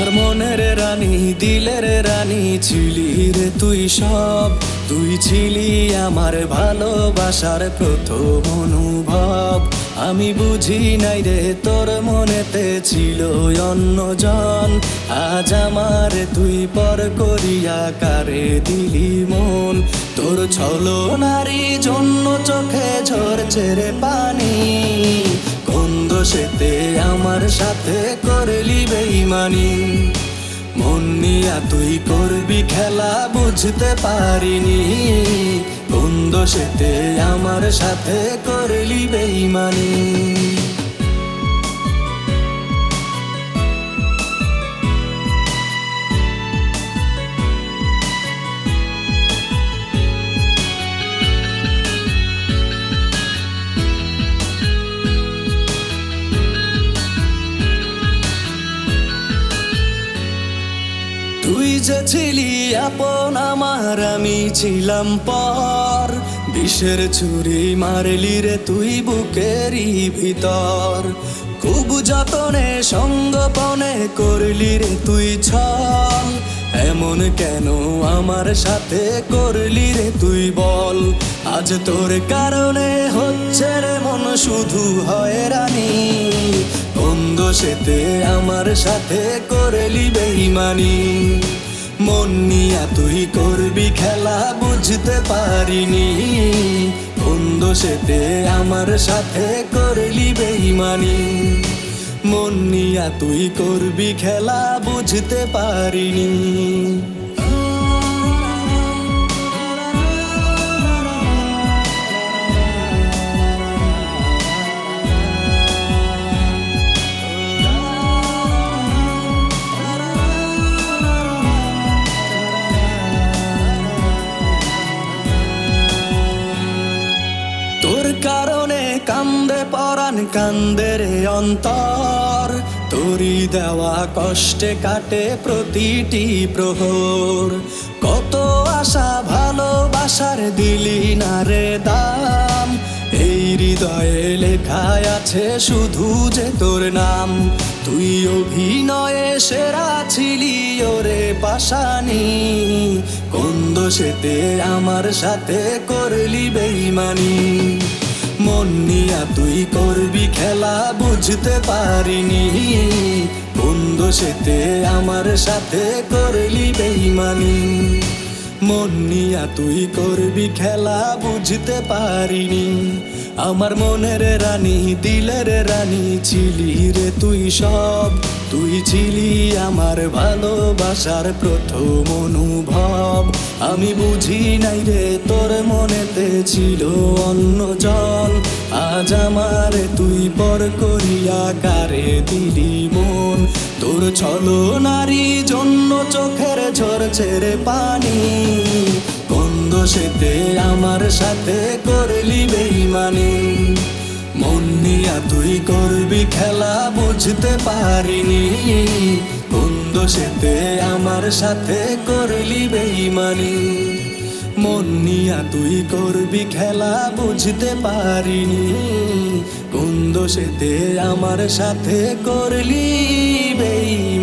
আমার মনের রানী, দিলের রানী ছিলি রে তুই সব। তুই ছিলি আমার ভালোবাসার প্রথম অনুভব। আমি বুঝি নাই রে, তোর মনেতে ছিল অন্যজন আজ আমার তুই পর করিয়া কারে দিলি মন। তোর ছলো নারী জন্য চোখে ঝরছে রে পানি। দোষেতে আমার সাথে করলি বেইমানি। মন নিয়া তুই করবি খেলা, বুঝতে পারিনি। কোন দোষেতে আমার সাথে করলি বেইমানি। তুই যে ছিলি আপন আমার, আমি ছিলাম পর। বিষের ছুরি মারলি রে তুই বুকেরই ভিতর। খুব যতনে সঙ্গপনে করলি রে তুই ছল। এমন কেন আমার সাথে করলি রে তুই বল? আজ তোর কারণে হচ্ছে রে মন, শুধু হয় রানী। দোষেতে আমার সাথে করেলি বেইমানি মন নিয়া তুই করবি খেলা, বুঝতে পারিনি। বন্ধ সেতে আমার সাথে করলি বেইমানি মন নিয়া তুই করবি খেলা, বুঝতে পারিনি। তোর কারণে কান্দে পরাণ, কান্দে রে অন্তর। তরি দেওয়া কষ্টে কাটে প্রতিটি প্রহর। কত আশা, ভালোবাসার দিলি না রে এই হৃদয়ে লেখায় আছে শুধু যে তোর নাম। তুই অভিনয়ে সেরা ছিলি ওরে পাশানি। কোন দোষেতে আমার সাথে করলি বেইমানি? মন নিয়া তুই করবি খেলা, বুঝতে পারিনি। কোন দোষেতে আমার সাথে করলি বেইমানি? মন নিয়া তুই করবি খেলা, বুঝতে পারিনি। আমার মনের রানী, দিলের রানী ছিলি রে তুই সব। তুই ছিলি আমার ভালোবাসার প্রথম অনুভব। আমি বুঝি নাই রে তোর মনেতে ছিল অন্য জল। আজ আমার তুই পর করিয়া কারে দিলি মন। তোর ছলো নারী জন্য চোখের ঝরছে রে পানি। দোষেতে আমার সাথে করলি বেইমানি। মন নিয়া তুই করবি খেলা, বুঝতে পারিনি। কোন দোষেতে আমার সাথে করলি বেইমানি। মন নিয়া তুই করবি খেলা, বুঝতে পারিনি। কোন দোষেতে আমার সাথে করলি বেই